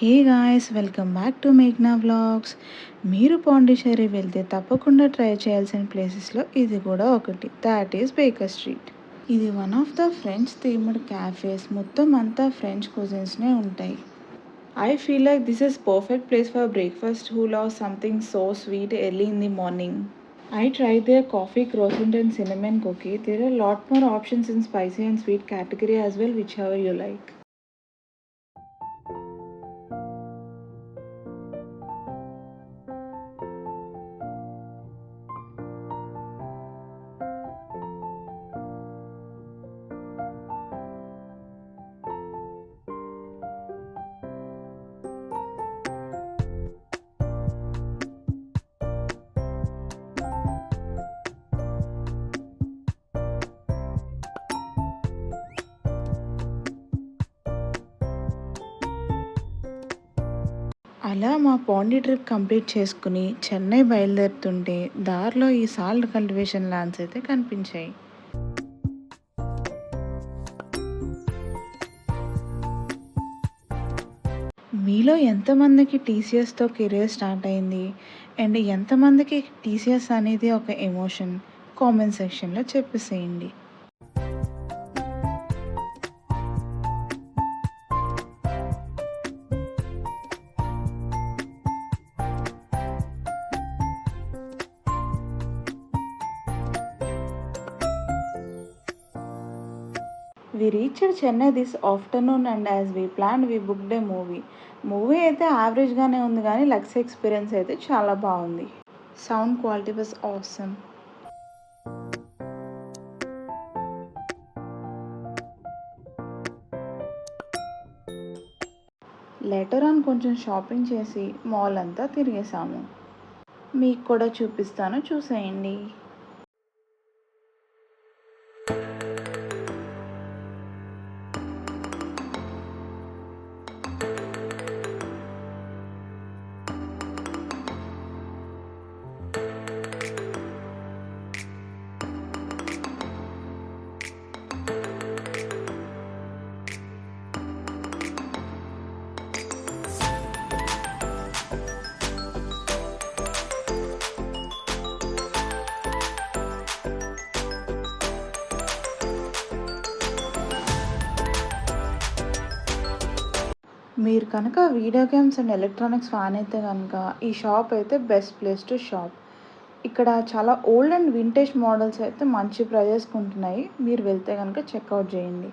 Hey guys welcome back to మేఘ్నా vlogs మీరు పాండిచేరి వెళ్తే తప్పకుండా ట్రై చేయాల్సిన ప్లేసెస్లో ఇది కూడా ఒకటి. దాట్ ఈస్ బేకర్ స్ట్రీట్ ఇది one of the French themed cafes మొత్తం అంతా ఫ్రెంచ్ కుజిన్స్నే ఉంటాయి. I feel like this is perfect place for breakfast who love something so sweet early in the morning I try their coffee croissant and cinnamon cookie There are lot more options in spicy and sweet category as well which whichever you like అలా మా పాండి trip complete చేసుకుని చెన్నై బయలుదేరుతుంటే దారిలో ఈ salt cultivation lands అయితే కనిపించాయి. మీలో ఎంతమందికి టీసీఎస్తో కెరీర్ స్టార్ట్ అయింది? అండ్ ఎంతమందికి టీసీఎస్ అనేది ఒక ఎమోషన్? కామెంట్ సెక్షన్లో చెప్పేసేయండి. We reached Chennai this afternoon and as we plan we booked a movie movie అయితే యావరేజ్గానే ఉంది కానీ లక్స్ ఎక్స్పీరియన్స్ అయితే చాలా బాగుంది. Sound quality was awesome later on కొంచెం షాపింగ్ చేసి మాల్ అంతా తిరిగేసాము. మీకు కూడా చూపిస్తాను చూసేయండి. మీరు కనుక video games and electronics fan అయితే కనుక ఈ షాప్ అయితే బెస్ట్ ప్లేస్ టు షాప్. ఇక్కడ చాలా ఓల్డ్ అండ్ వింటేజ్ మోడల్స్ అయితే మంచి ప్రైజెస్కి ఉంటున్నాయి. మీరు వెళ్తే కనుక చెక్అవుట్ చేయండి.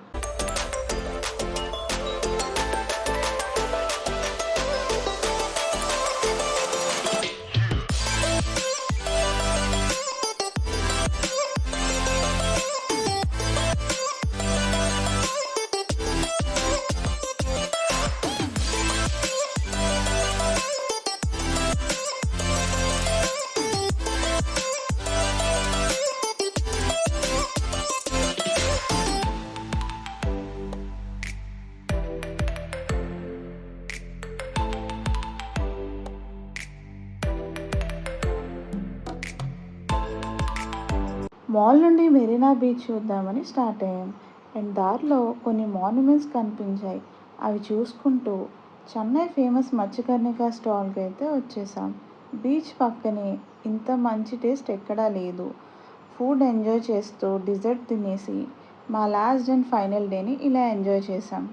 మాల్ నుండి మెరీనా బీచ్ చూద్దామని స్టార్ట్ అయ్యాం. అండ్ దారిలో కొన్ని మాన్యుమెంట్స్ కనిపించాయి. అవి చూసుకుంటూ చెన్నై ఫేమస్ మత్స్యకర్ణిక స్టాల్కి అయితే వచ్చేసాం. బీచ్ పక్కనే ఇంత మంచి టేస్ట్ ఎక్కడా లేదు. ఫుడ్ ఎంజాయ్ చేస్తూ డిజర్ట్ తినేసి మా లాస్ట్ అండ్ ఫైనల్ డేని ఇలా ఎంజాయ్ చేసాం.